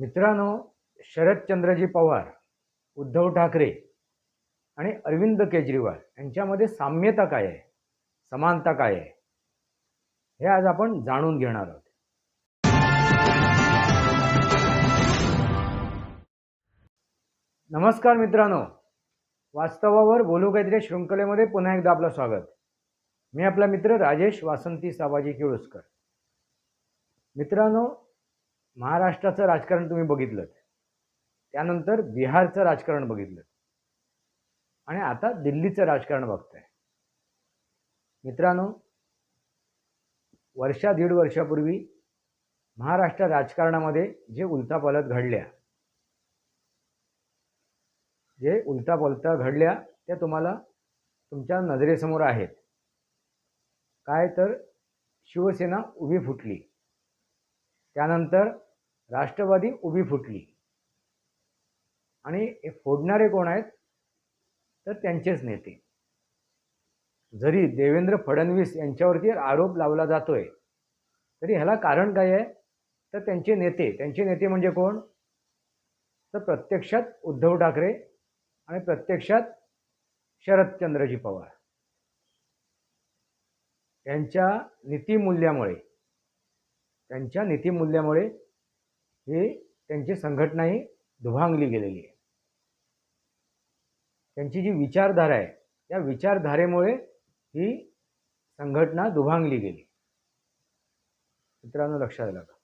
मित्रांनो शरदचंद्रजी पवार उद्धव ठाकरे आणि अरविंद केजरीवाल यांच्यामध्ये साम्यता काय आहे? समानता काय आहे? हे आज आपण जाणून घेणार आहोत. नमस्कार मित्रांनो. वास्तवावर बोलू काहीतरी शृंखलेमध्ये पुन्हा एकदा आपलं स्वागत. मी आपला मित्र राजेश वासंती साबाजी किळुसकर. मित्रांनो महाराष्ट्राचं राजकारण तुम्ही बघितलं त्यानंतर बिहारचं राजकारण बघितलं. आणि आता दिल्लीचं राजकारण बघताय. मित्रांनो वर्षा दीड वर्षापूर्वी महाराष्ट्र राजकारणामध्ये जे उलथापालथ घडल्या जे उलटापलटा घडल्या त्या तुम्हाला तुमच्या नजरेसमोर आहेत. काय तर शिवसेना उभी फुटली. त्यानंतर राष्ट्रवादी उभी फुटली. आणि हे फोडणारे कोण आहेत? तर त्यांचेच नेते. जरी देवेंद्र फडणवीस यांच्यावरती आरोप लावला जातोय तरी ह्याला कारण काय आहे? तर त्यांचे नेते. त्यांचे नेते म्हणजे कोण? तर प्रत्यक्षात उद्धव ठाकरे आणि प्रत्यक्षात शरदचंद्रजी पवार. यांच्या नीतिमूल्यामुळे त्यांच्या नीतिमूल्यामुळे ही त्यांची संघटना ही दुभांगली गेलेली आहे. त्यांची जी विचारधारा आहे या विचारधारेमुळे ही संघटना दुभांगली गेली. मित्रांनो लक्षात आलं का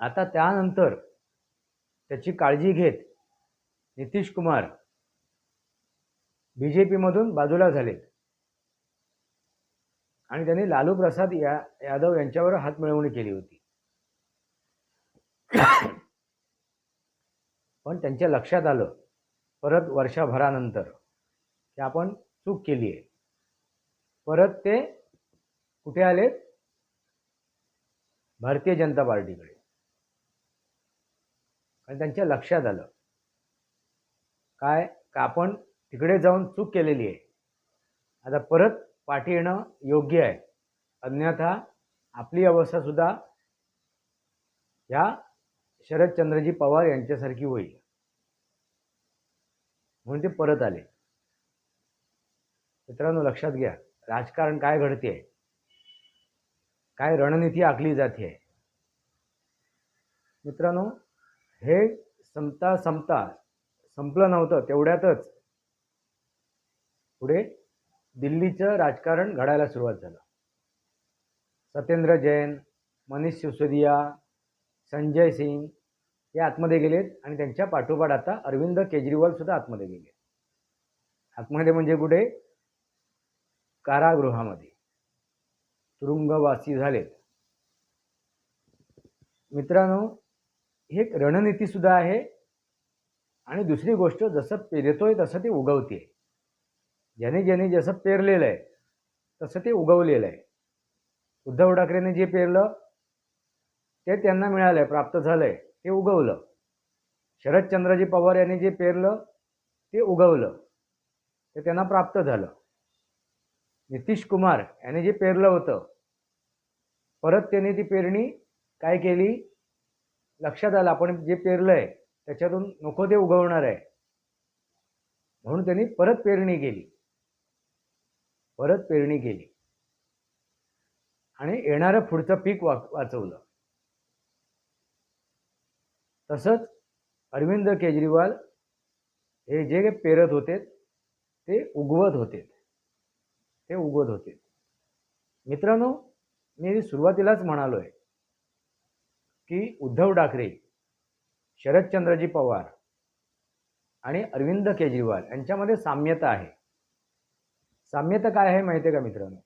आता त्यानंतर त्याची काळजी घेत नितीश कुमार बी जे पीमधून बाजूला झालेत. आणि त्यांनी लालू प्रसाद या यादव यांच्यावर हातमिळवणी केली होती. पण त्यांच्या लक्षात आलं परत वर्षभरानंतर की आपण चूक केली आहे. परत ते कुठे आले भारतीय जनता पार्टीकडे. आणि त्यांच्या लक्षात आलं काय का आपण तिकडे जाऊन चूक केलेली आहे? आता परत पाठी येणं योग्य आहे. अन्यथा आपली अवस्थासुद्धा ह्या शरदचंद्रजी पवार यांच्यासारखी होईल. म्हणून ते परत आले. मित्रांनो लक्षात घ्या राजकारण काय घडते? काय रणनीती आखली जाते? मित्रांनो हे संपता संपता संपलं नव्हतं तेवढ्यातच पुढे दिल्लीचं राजकारण घडायला सुरुवात झालं. सत्येंद्र जैन मनीष सिसोदिया संजय सिंग ते आतमध्ये गेलेत आणि त्यांच्या पाठोपाठ आता अरविंद केजरीवाल सुद्धा आतमध्ये गेले. आतमध्ये म्हणजे कुठे? कारागृहामध्ये. तुरुंगवासी झालेत. मित्रांनो ही एक रणनीती सुद्धा आहे. आणि दुसरी गोष्ट जसं पेरतोय तसं ते उगवते ज्याने ज्याने जसं पेरलेलं आहे तसं ते उगवलेलं आहे. उद्धव ठाकरेने जे पेरलं ते त्यांना मिळालं आहे प्राप्त झालं आहे ते उगवलं. शरदचंद्रजी पवार यांनी जे पेरलं ते उगवलं. ते त्यांना प्राप्त झालं. नितीश कुमार यांनी जे पेरलं होतं परत त्यांनी ती पेरणी काय केली? लक्षात आलं आपण जे पेरलं आहे त्याच्यातून नको ते उगवणार आहे. म्हणून त्यांनी परत पेरणी केली. परत पेरणी केली. आणि येणारं पुढचं पीक वा वाचवलं. तसंच अरविंद केजरीवाल हे जे काही पेरत होते ते उगवत होते. ते उगवत होते. मित्रांनो मी सुरुवातीलाच म्हणालो आहे की उद्धव ठाकरे शरदचंद्रजी पवार आणि अरविंद केजरीवाल यांच्यामध्ये साम्यता आहे. साम्यता काय आहे माहिती आहे का मित्रांनो?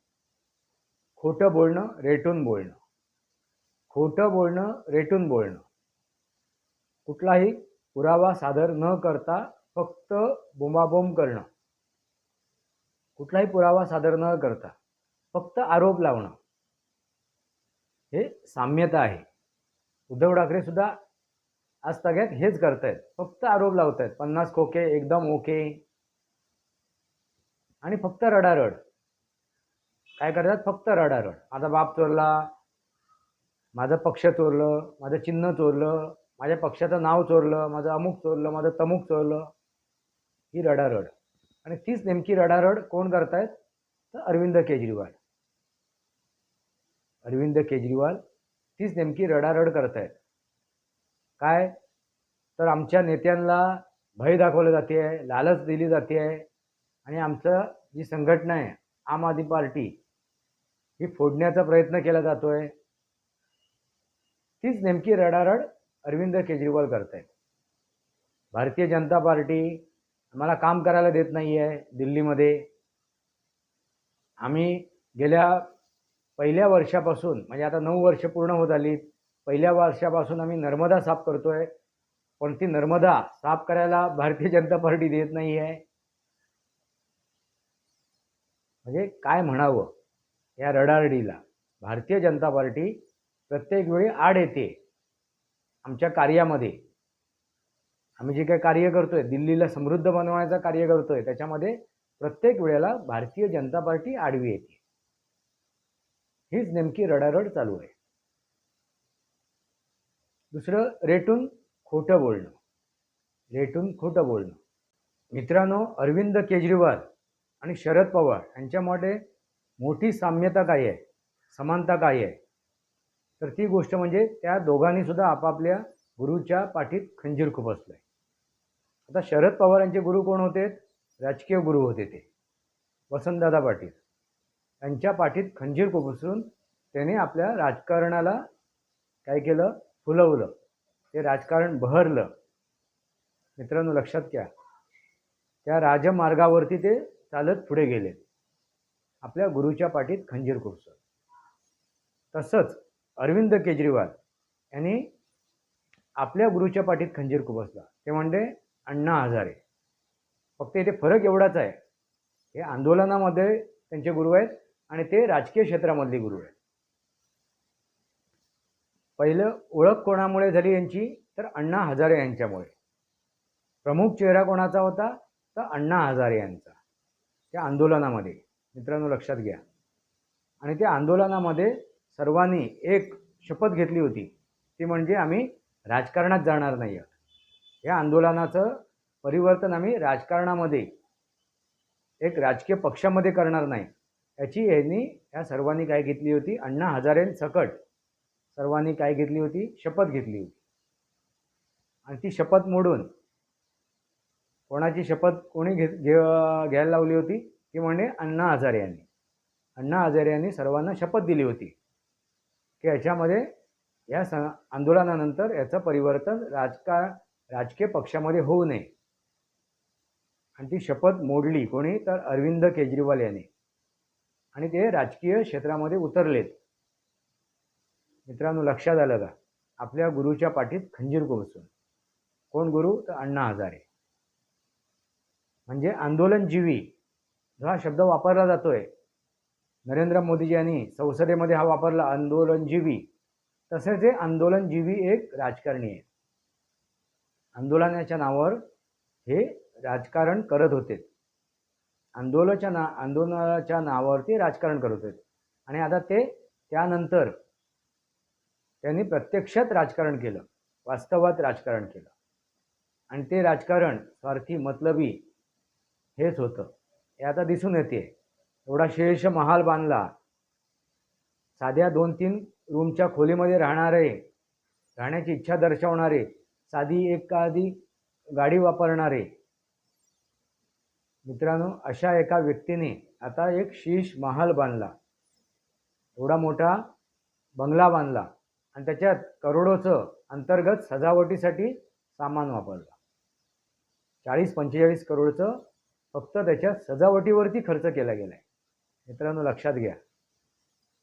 खोटं बोलणं रेटून बोलणं. खोटं बोलणं रेटून बोलणं. कुठलाही पुरावा सादर न करता फक्त बोंबाबोंब करणं. कुठलाही पुरावा सादर न करता फक्त आरोप लावणं. हे साम्यता आहे. उद्धव ठाकरे सुद्धा आज सगळ्यात हेच करतायत. फक्त आरोप लावतायत. पन्नास खोके एकदम ओके. आणि फक्त रडारड. काय करतात? फक्त रडारड. माझा बाप चोरला माझं पक्ष चोरलं माझं चिन्ह चोरलं माझ्या पक्षाचं नाव चोरलं माझं अमुक चोरलं माझं तमुक चोरलं ही रडारड. आणि तीच नेमकी रडारड कोण करतायत? तर अरविंद केजरीवाल. अरविंद केजरीवाल तीच नेमकी रडारड करतायत. काय? तर आमच्या नेत्यांना भय दाखवलं जाते आहे लालच दिली जाते आहे आणि आमचं जी संघटना आहे आम आदमी पार्टी ही फोडण्याचा प्रयत्न केला जातो आहे तीच नेमकी रडारड अरविंद केजरीवाल करतायत. भारतीय जनता पार्टी आम्हाला काम करायला देत नाही आहे दिल्लीमध्ये. आम्ही गेल्या पहिल्या वर्षापासून म्हणजे आता नऊ वर्ष पूर्ण होत आली पहिल्या वर्षापासून आम्ही नर्मदा साफ करतोय. पण ती नर्मदा साफ करायला भारतीय जनता पार्टी देत नाही आहे म्हणजे काय म्हणावं या रडारडीला? भारतीय जनता पार्टी प्रत्येक वेळी आड येते. आमच्या कार्यामध्ये. आम्ही जे काही कार्य करतोय दिल्लीला समृद्ध बनवण्याचं कार्य करतोय त्याच्यामध्ये प्रत्येक वेळेला भारतीय जनता पार्टी आडवी येते. हीच नेमकी रडारड चालू आहे. दुसरं रेटून खोटं बोलणं. रेटून खोटं बोलणं. मित्रांनो अरविंद केजरीवाल आणि शरद पवार यांच्यामध्ये मोठी साम्यता काय आहे? समानता काय आहे? तर ती गोष्ट म्हणजे त्या दोघांनी सुद्धा आपापल्या गुरुच्या पाठीत खंजीर खुपसलंय आता शरद पवारांचे गुरु कोण होते? राजकीय गुरु होते ते. वसंतदादा पाटील. त्यांच्या पाठीत खंजीर खुपसून त्याने आपल्या राजकारणाला काय केलं? फुलवलं. ते राजकारण बहरलं. मित्रांनो लक्षात घ्या. त्या राजमार्गावरती ते चालत पुढे गेले. आपल्या गुरुच्या पाठीत खंजीर खुपसत तसंच अरविंद केजरीवाल यांनी आपल्या गुरुच्या पाठीत खंजीर खुबसला ते म्हणजे अण्णा हजारे फक्त इथे फरक एवढाच आहे. हे आंदोलनामध्ये त्यांचे गुरु आहेत आणि ते राजकीय क्षेत्रामधले गुरु आहेत. पहिलं ओळख कोणामुळे झाली यांची? तर अण्णा हजारे यांच्यामुळे. प्रमुख चेहरा कोणाचा होता? तर अण्णा हजारे यांचा. त्या आंदोलनामध्ये. मित्रांनो लक्षात घ्या. आणि त्या आंदोलनामध्ये सर्वांनी एक शपथ घेतली होती. ती म्हणजे आम्ही राजकारणात जाणार नाही. आहोत या आंदोलनाचं परिवर्तन आम्ही राजकारणामध्ये एक राजकीय पक्षामध्ये करणार नाही. याची यांनी या सर्वांनी काय घेतली होती? अण्णा हजारेंसकट सर्वांनी काय घेतली होती? शपथ घेतली होती. आणि ती शपथ मोडून कोणाची शपथ कोणी घे घे घ्यायला लावली होती? ती म्हणजे अण्णा हजारे यांनी. अण्णा हजारे यांनी सर्वांना शपथ दिली होती. की याच्यामध्ये या स आंदोलनानंतर याचं परिवर्तन राजकारण राजकीय पक्षामध्ये होऊ नये. आणि ती शपथ मोडली कोणी तर अरविंद केजरीवाल यांनी. आणि ते राजकीय क्षेत्रामध्ये उतरलेत. मित्रांनो लक्षात आलं का? आपल्या गुरुच्या पाठीत खंजीर कोसून कोण गुरु? तर अण्णा हजारे. म्हणजे आंदोलनजीवी हा शब्द वापरला जातोय नरेंद्र मोदीजी यांनी संसदेमध्ये हा वापरला आंदोलनजीवी. तसेच हे आंदोलनजीवी एक राजकारणी आहे आंदोलनाच्या नावावर हे राजकारण करत होते. आंदोलनाच्या ना आंदोलनाच्या नावावरती राजकारण करत होते. आणि आता ते त्यानंतर त्यांनी प्रत्यक्षात राजकारण केलं वास्तवात राजकारण केलं. आणि ते राजकारण स्वार्थी मतलबी हेच होतं. हे आता दिसून येते. एवढा शेष महाल बांधला. साध्या दोन तीन रूमच्या खोलीमध्ये राहणारे राहण्याची इच्छा दर्शवणारे साधी एखादी गाडी वापरणारे. मित्रांनो अशा एका व्यक्तीने आता एक शीश महाल बांधला. एवढा मोठा बंगला बांधला आणि त्याच्यात करोडोचं अंतर्गत सजावटीसाठी सामान वापरलं. चाळीस पंचेचाळीस करोडचं फक्त त्याच्या सजावटीवरती खर्च केला गेला आहे मित्रांनो लक्षात घ्या.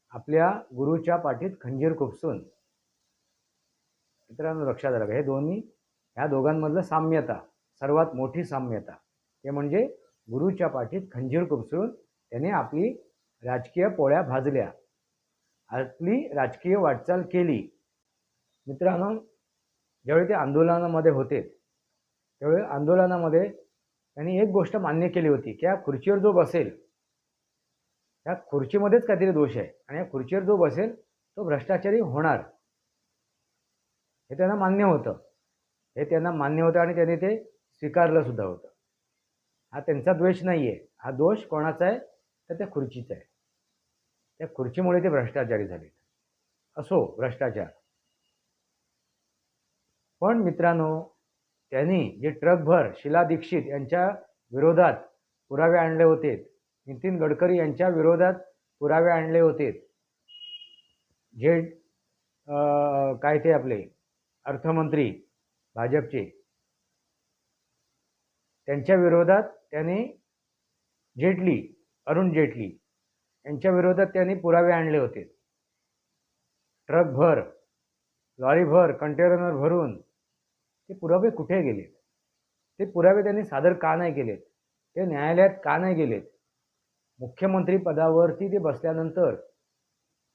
आपल्या गुरुच्या पाठीत खंजीर खुपसून. मित्रांनो लक्षात राहा हे दोन्ही ह्या दोघांमधलं साम्यता सर्वात मोठी साम्यता. ते म्हणजे गुरुच्या पाठीत खंजीर खुपसून त्याने आपली राजकीय पोळ्या भाजल्या. आपली राजकीय वाटचाल केली. मित्रांनो ज्यावेळी ते आंदोलनामध्ये होते त्यावेळी आंदोलनामध्ये त्यांनी एक गोष्ट मान्य केली होती की या खुर्चीवर जो बसेल त्या खुर्चीमध्येच काहीतरी दोष आहे. आणि या खुर्चीवर जो बसेल तो भ्रष्टाचारी होणार. हे त्यांना मान्य होतं. हे त्यांना मान्य होतं आणि त्यांनी ते स्वीकारलं सुद्धा होतं. हा त्यांचा द्वेष नाही आहे हा दोष कोणाचा आहे? तर त्या खुर्चीचा आहे. त्या खुर्चीमुळे ते भ्रष्टाचारी झाले. असो भ्रष्टाचार. पण मित्रांनो त्यांनी जे ट्रकभर शिला दीक्षित यांच्या विरोधात पुरावे आणले होते नितीन गडकरी यांच्या विरोधात पुरावे आणले होते. जे काय ते आपले अर्थमंत्री भाजपचे. त्यांच्या विरोधात त्यांनी जेटली अरुण जेटली यांच्या विरोधात त्यांनी पुरावे आणले होते. ट्रक भर लॉरी लॉरीभर कंटेनर भरून ते पुरावे कुठे गेलेत ते पुरावे त्यांनी सादर का नाही केलेत? ते न्यायालयात का नाही गेलेत? मुख्यमंत्री पदावरती ते बसल्यानंतर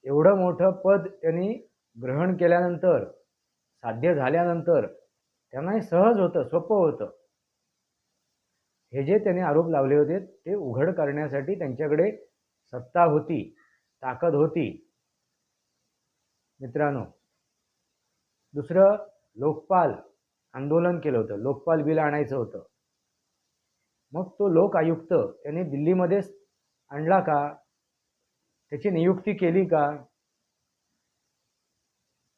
एवढं मोठं पद त्यांनी ग्रहण केल्यानंतर साध्य झाल्यानंतर त्यांना हे सहज होतं सोपं होतं. हे जे त्यांनी आरोप लावले होते ते उघड करण्यासाठी त्यांच्याकडे सत्ता होती ताकद होती. मित्रांनो दुसरं लोकपाल आंदोलन केलं होतं लोकपाल बिल आणायचं होतं. मग तो लोक आयुक्त त्यांनी दिल्लीमध्येच आणला का? त्याची नियुक्ती केली का?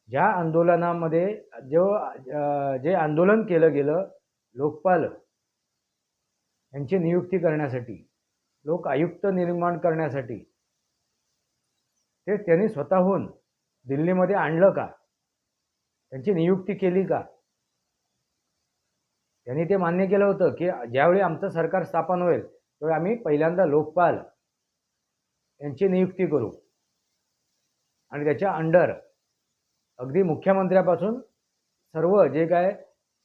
ज्या आंदोलनामध्ये जो जे आंदोलन केलं गेलं लोकपाल यांची नियुक्ती करण्यासाठी लोक आयुक्त निर्माण करण्यासाठी ते त्यांनी स्वतःहून दिल्लीमध्ये आणलं का? त्यांची नियुक्ती केली का? त्यांनी ते मान्य केलं होतं की ज्यावेळी आमचं सरकार स्थापन होईल त्यावेळी आम्ही पहिल्यांदा लोकपाल यांची नियुक्ती करू. आणि त्याच्या अंडर अगदी मुख्यमंत्र्यापासून सर्व जे काय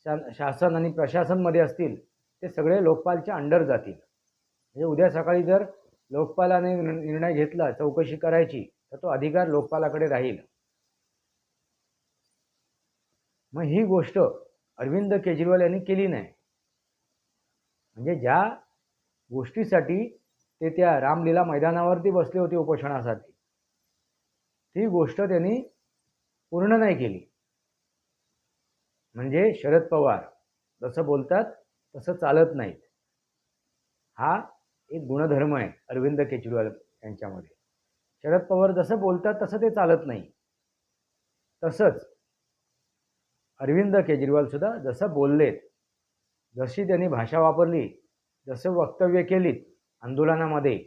शा शासन आणि प्रशासनमध्ये असतील ते सगळे लोकपालच्या अंडर जातील. म्हणजे उद्या सकाळी जर लोकपालाने निर्णय घेतला चौकशी करायची तर तो अधिकार लोकपालाकडे राहील. मग ही गोष्ट अरविंद केजरीवाल यांनी केली नाही. म्हणजे ज्या गोष्टीसाठी ते त्या रामलीला मैदानावरती बसले होते उपोषणासाठी. ती गोष्ट त्यांनी पूर्ण नाही केली. म्हणजे शरद पवार जसं बोलतात तसं चालत नाहीत. हा एक गुणधर्म आहे अरविंद केजरीवाल यांच्यामध्ये. शरद पवार जसं बोलतात तसं ते चालत नाही. तसंच अरविंद केजरीवाल सुद्धा जसं बोललेत जशी त्यांनी भाषा वापरली जसं वक्तव्य केलीत आंदोलनामध्ये.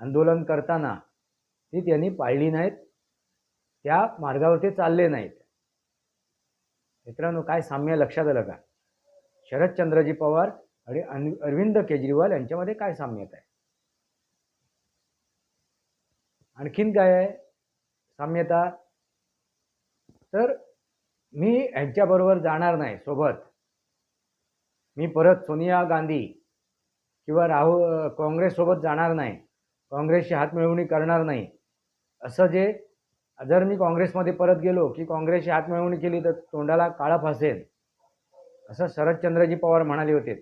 आंदोलन करताना ती त्यांनी पाळली नाहीत. त्या मार्गावर ते चालले नाहीत. मित्रांनो काय साम्य लक्षात आलं का? शरदचंद्रजी पवार आणि अरविंद केजरीवाल यांच्यामध्ये काय साम्यता आहे? आणखीन काय आहे साम्यता? तर मी यांच्याबरोबर जाणार नाही सोबत. मी परत सोनिया गांधी किंवा राहुल काँग्रेससोबत जाणार नाही काँग्रेसची हातमिळवणी करणार नाही असं जे जर मी काँग्रेसमध्ये परत गेलो की काँग्रेसची हातमिळवणी केली तर तोंडाला काळा फासेल असं शरदचंद्रजी पवार म्हणाले होते.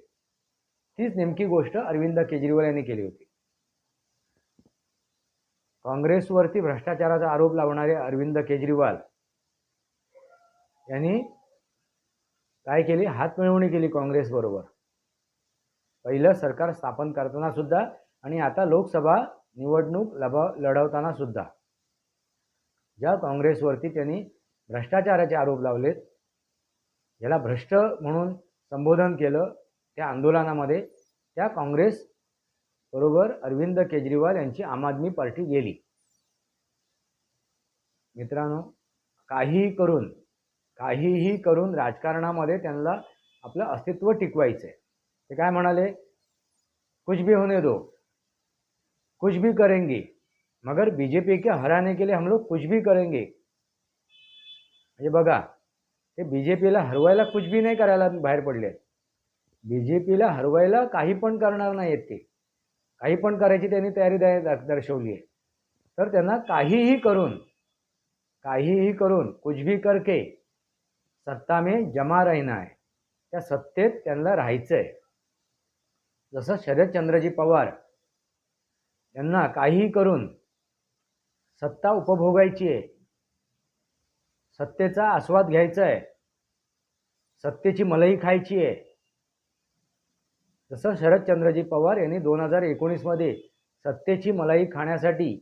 तीच नेमकी गोष्ट अरविंद केजरीवाल यांनी केली होती. काँग्रेसवरती भ्रष्टाचाराचा आरोप लावणारे अरविंद केजरीवाल यांनी काय केली? हातमिळवणी केली काँग्रेसबरोबर. पहिलं सरकार स्थापन करताना सुद्धा आणि आता लोकसभा निवडणूक लबा लढवताना सुद्धा. ज्या काँग्रेसवरती त्यांनी भ्रष्टाचाराचे आरोप लावलेत ज्याला भ्रष्ट म्हणून संबोधन केलं त्या आंदोलनामध्ये त्या काँग्रेस बरोबर अरविंद केजरीवाल यांची आम आदमी पार्टी गेली. मित्रांनो काहीही करून काहीही करून राजकारणामध्ये त्यांना आपलं अस्तित्व टिकवायचं आहे ते काय म्हणाले? कुछ भी होने दो कुछ भी करेंगे मगर बीजेपी के हराने के लिए हम लोग कुछ भी करेंगे. म्हणजे बघा ते बीजेपीला हरवायला कुछ भी नाही करायला बाहेर पडले. बीजेपीला हरवायला काही पण करणार नाहीयेत ते. काही पण करायची त्यांनी तयारी द्या दर्शवली आहे. तर त्यांना काहीही करून काहीही करून कुछ भी करके सत्ता में जमा राहणं आहे. त्या सत्तेत त्यांना राहायचं आहे जसं शरदचंद्रजी पवार यांना काहीही करून सत्ता उपभोगायची आहे सत्तेचा आस्वाद घ्यायचा आहे सत्तेची मलई खायची आहे जसं शरदचंद्रजी पवार यांनी दोन हजार एकोणीसमध्ये सत्तेची मलाई खाण्यासाठी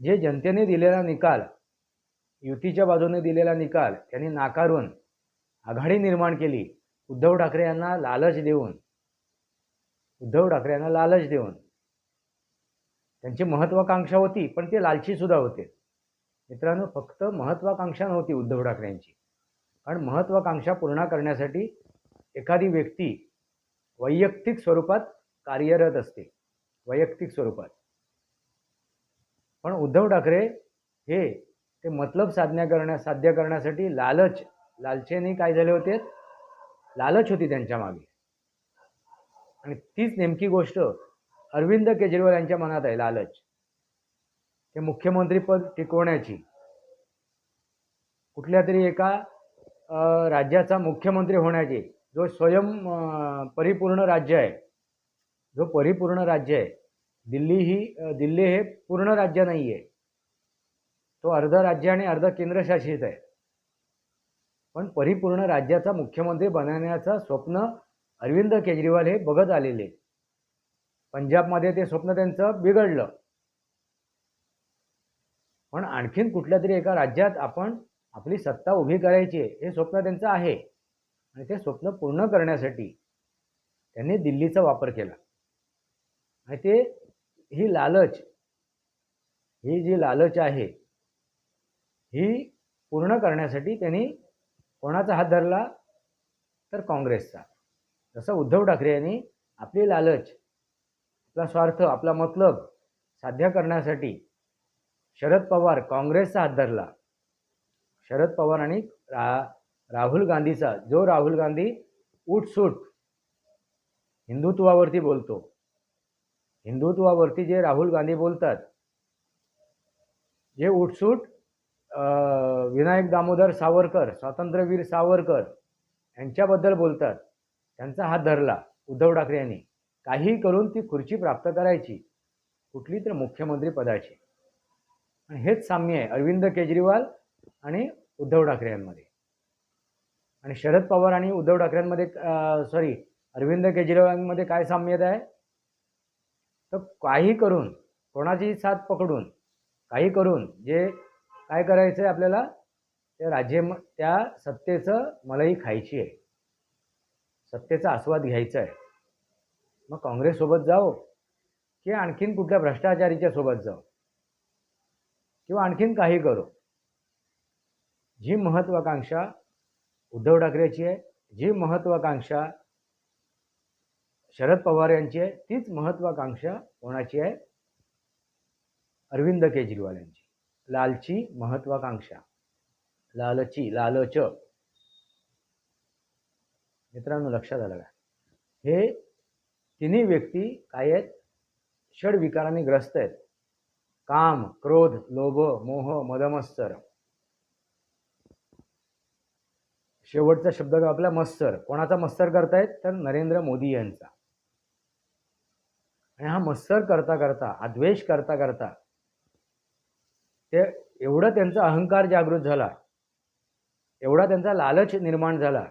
जे जनतेने दिलेला निकाल युतीच्या बाजूने दिलेला निकाल त्यांनी नाकारून आघाडी निर्माण केली. उद्धव ठाकरे यांना लालच देऊन उद्धव ठाकरे यांना लालच देऊन. त्यांची महत्वाकांक्षा होती पण ते लालची सुद्धा होते. मित्रांनो फक्त महत्त्वाकांक्षा नव्हती उद्धव ठाकरेंची. कारण महत्वाकांक्षा पूर्ण करण्यासाठी एखादी व्यक्ती वैयक्तिक स्वरूपात कार्यरत असते. वैयक्तिक स्वरूपात. पण उद्धव ठाकरे हे ते मतलब साधण्या करण्या साध्य करण्यासाठी लालच लालचेने काय झाले होते? लालच होती त्यांच्या मागे. आणि तीच नेमकी गोष्ट अरविंद केजरीवाल यांच्या मनात आहे लालच. ते मुख्यमंत्रीपद टिकवण्याची. कुठल्या तरी एका राज्याचा मुख्यमंत्री होण्याची जो स्वयं परिपूर्ण राज्य आहे जो परिपूर्ण राज्य आहे. दिल्ली ही दिल्ली हे पूर्ण राज्य नाही आहे तो अर्ध राज्य आणि अर्ध केंद्रशासित आहे. पण परिपूर्ण राज्याचा मुख्यमंत्री बनवण्याचं स्वप्न अरविंद केजरीवाल हे बघत आलेले. पंजाबमध्ये ते स्वप्न त्यांचं बिघडलं. पण आणखीन कुठल्या तरी एका राज्यात आपण आपली सत्ता उभी करायची आहे हे स्वप्न त्यांचं आहे. आणि ते स्वप्न पूर्ण करण्यासाठी त्यांनी दिल्लीचा वापर केला. आणि ते ही लालच ही जी लालच आहे ही पूर्ण करण्यासाठी त्यांनी कोणाचा हात धरला? तर काँग्रेसचा. जसं उद्धव ठाकरे यांनी आपली लालच आपला स्वार्थ आपला मतलब साध्य करण्यासाठी शरद पवार काँग्रेसचा हात धरला. शरद पवार आणि रा राहुल गांधीचा जो राहुल गांधी उठसूट हिंदुत्वावरती बोलतो हिंदुत्वावरती जे राहुल गांधी बोलतात जे उठसूट विनायक दामोदर सावरकर स्वातंत्र्यवीर सावरकर यांच्याबद्दल बोलतात त्यांचा हात धरला उद्धव ठाकरे यांनी. काही करून ती खुर्ची प्राप्त करायची. कुठली तर मुख्यमंत्री पदाची. आणि हेच साम्य आहे अरविंद केजरीवाल आणि उद्धव ठाकरे यांमध्ये. आणि शरद पवार आणि उद्धव ठाकरेंमध्ये सॉरी अरविंद केजरीवालांमध्ये काय साम्यता आहे? तर काही करून कोणाची साथ पकडून काही करून जे काय करायचं आहे आपल्याला त्या राज्य त्या सत्तेचं मलाही खायची आहे. सत्तेचा आस्वाद घ्यायचा आहे. मग काँग्रेससोबत जाओ की आणखीन कुठल्या भ्रष्टाचारीच्या सोबत जाओ किंवा आणखीन काही करो? जी महत्वाकांक्षा उद्धव ठाकरेची आहे जी महत्त्वाकांक्षा शरद पवार यांची आहे तीच महत्त्वाकांक्षा कोणाची आहे? अरविंद केजरीवाल यांची. लालची महत्वाकांक्षा. लालची लालच. मित्रांनो लक्षात आलं का? हे तिन्ही व्यक्ती काय आहेत? षडविकाराने ग्रस्त आहेत. काम क्रोध लोभ मोह मदमत्सर शेवटचा शब्द आपला? मत्सर कोणाचा मत्सर करतायत? तर नरेंद्र मोदी यांचा. आणि हा मत्सर करता करता हा द्वेष करता करता ते एवढं त्यांचा अहंकार जागृत झाला. एवढा त्यांचा लालच निर्माण झाला.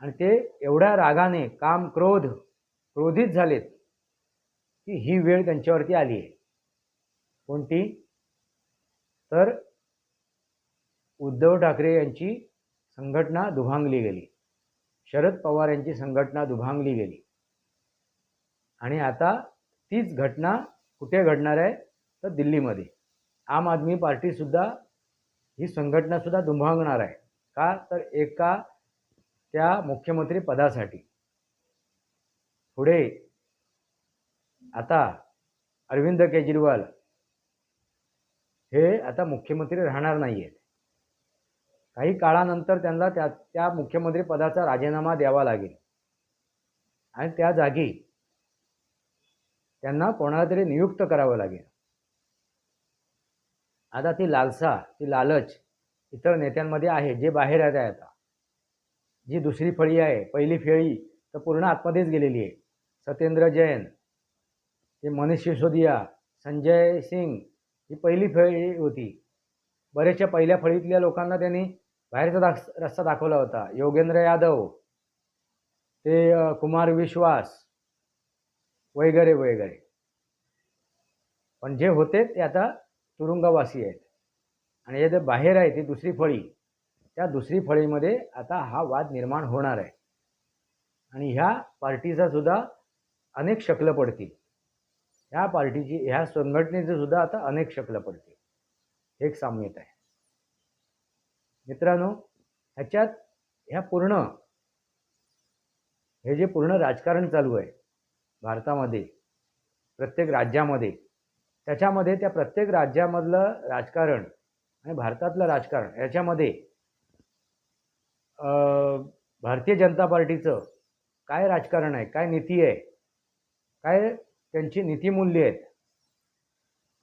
आणि ते एवढ्या रागाने काम क्रोध क्रोधित झालेत की ही वेळ त्यांच्यावरती आली आहे. कोणती? तर उद्धव ठाकरे यांची संघटना दुभांगली गेली. शरद पवार यांची संघटना दुभांगली गेली. आणि आता तीच घटना कुठे घडणार आहे? तर दिल्लीमध्ये. आम आदमी पार्टीसुद्धा ही संघटनासुद्धा दुभांगणार आहे. का? तर एका त्या मुख्यमंत्री पदासाठी. पुढे आता अरविंद केजरीवाल हे आता मुख्यमंत्री राहणार नाही आहेत काही काळानंतर त्यांना त्या त्या मुख्यमंत्री पदाचा राजीनामा द्यावा लागेल. आणि त्या जागी त्यांना कोणाला तरी नियुक्त करावं लागेल. आता ती लालसा ती लालच इतर नेत्यांमध्ये आहे जे बाहेर येत आहे आता. जी दुसरी फळी आहे पहिली फेळी तर पूर्ण आतमध्येच गेलेली आहे. सत्येंद्र जैन ते मनीष सिसोदिया संजय सिंग ही पहिली फेळी होती. बरेचशा पहिल्या फळीतल्या लोकांना त्यांनी बाहेरचा दाख रस्ता दाखवला होता. योगेंद्र यादव ते कुमार विश्वास वगैरे वगैरे. पण जे होते ते आता तुरुंगवासी आहेत. आणि जे बाहेर आहे ती दुसरी फळी त्या दुसरी फळीमध्ये आता हा वाद निर्माण होणार आहे. आणि ह्या पार्टीचा सुद्धा अनेक शक्ल पडतील. ह्या पार्टीची ह्या संघटनेचे सुद्धा आता अनेक शक्ल पडतील. एक साम्यता आहे. मित्रांनो ह्याच्यात ह्या पूर्ण हे जे पूर्ण राजकारण चालू आहे भारतामध्ये प्रत्येक राज्यामध्ये त्याच्यामध्ये त्या प्रत्येक राज्यामधलं राजकारण आणि भारतातलं राजकारण याच्यामध्ये भारतीय जनता पार्टीचं काय राजकारण आहे? काय नीती आहे? काय त्यांची नीतिमूल्य आहेत?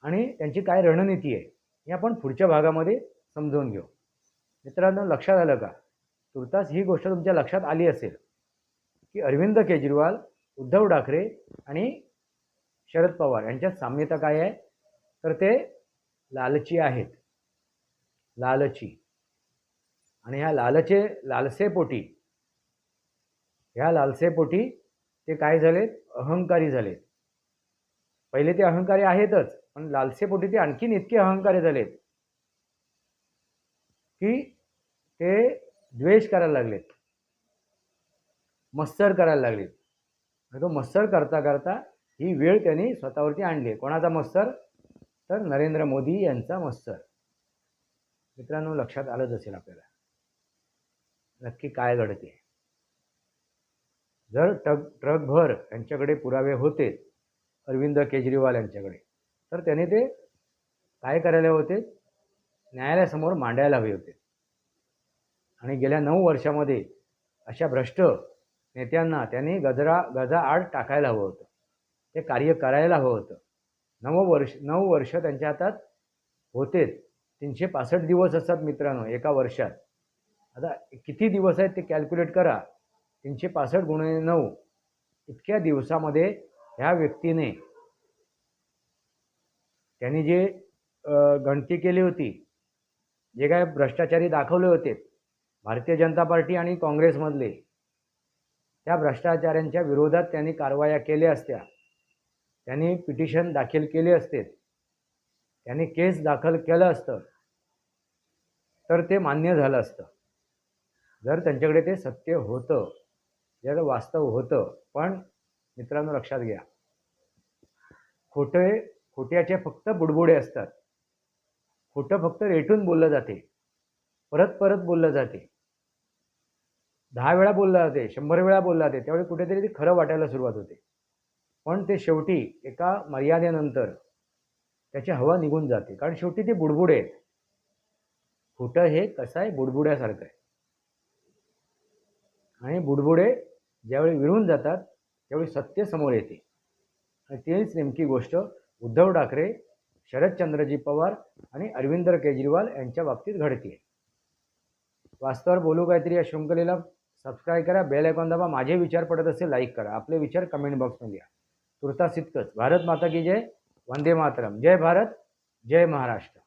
आणि त्यांची काय रणनीती आहे? हे आपण पुढच्या भागामध्ये समजून घेऊ. मित्रांनो लक्षात आलं का? तुर्तास ही गोष्ट तुमच्या लक्षात आली असेल की अरविंद केजरीवाल उद्धव ठाकरे आणि शरद पवार यांच्यात साम्यता काय आहे? तर ते लालची आहेत. लालची. आणि ह्या लालचे लालसेपोटी ह्या लालसेपोटी ते काय झालेत? अहंकारी झालेत. पहिले ते अहंकारी आहेतच पण लालसेपोटी ते आणखीन इतके अहंकारी झालेत की ते द्वेष करायला लागलेत. मत्सर करायला लागलेत. तो मत्सर करता करता ही वेळ त्यांनी स्वतःवरती आणली. कोणाचा मत्सर? तर नरेंद्र मोदी यांचा मत्सर. मित्रांनो लक्षात आलंच असेल आपल्याला. नक्की काय घडते? जर टक ट्रकभर यांच्याकडे पुरावे होते अरविंद केजरीवाल यांच्याकडे तर त्याने ते काय करायला होते? न्यायालयासमोर मांडायला हवे होते. आणि गेल्या नऊ वर्षामध्ये अशा भ्रष्ट नेत्यांना त्यांनी गजरा गजा आड टाकायला हवं होतं. ते कार्य करायला हवं होतं. नऊ वर्ष नऊ वर्ष त्यांच्या हातात होतेच. तीनशे पासष्ट दिवस असतात मित्रांनो एका वर्षात. आता किती दिवस आहेत ते कॅल्क्युलेट करा. तीनशे पासष्ट गुणिले नऊ. इतक्या दिवसामध्ये ह्या व्यक्तीने त्यांनी जे गणती केली होती जे काय भ्रष्टाचारी दाखवले होते भारतीय जनता पार्टी आणि काँग्रेसमधले त्या भ्रष्टाचाऱ्यांच्या विरोधात त्यांनी कारवाया केल्या असत्या. त्यांनी पिटिशन दाखल केले असते. त्यांनी केस दाखल केलं असतं. तर ते मान्य झालं असतं. जर त्यांच्याकडे ते सत्य होतं जर वास्तव होतं पण मित्रांनो लक्षात घ्या. खोटे खोट्याचे फक्त बुडबुडे असतात. खोटं फक्त रेटून बोललं जाते. परत परत बोललं जाते. दहा वेळा बोललं जाते शंभर वेळा बोललं जाते त्यावेळी कुठेतरी ते खरं वाटायला सुरुवात होते. पण ते शेवटी एका मर्यादेनंतर त्याची हवा निघून जाते. कारण शेवटी ते बुडबुडे आहेत. खोटं हे कसं आहे बुडबुड्यासारखं आहे. आणि बुडबुडे ज्यावेळी विरून जातात त्यावेळी सत्य समोर येते. आणि तीच नेमकी गोष्ट उद्धव ठाकरे शरदचंद्रजी पवार आणि अरविंद केजरीवाल यांच्या बाबतीत घडते वास्तवावर बोलू काहीतरी या शृंखलेला? सबस्क्राईब करा बेल आयकॉन दाबा. माझे विचार पडत असेल लाईक करा. आपले विचार कमेंट बॉक्समध्ये लिहा तुर्तास इतकंच. भारत माता की जय. वंदे मातरम. जय भारत जय महाराष्ट्र.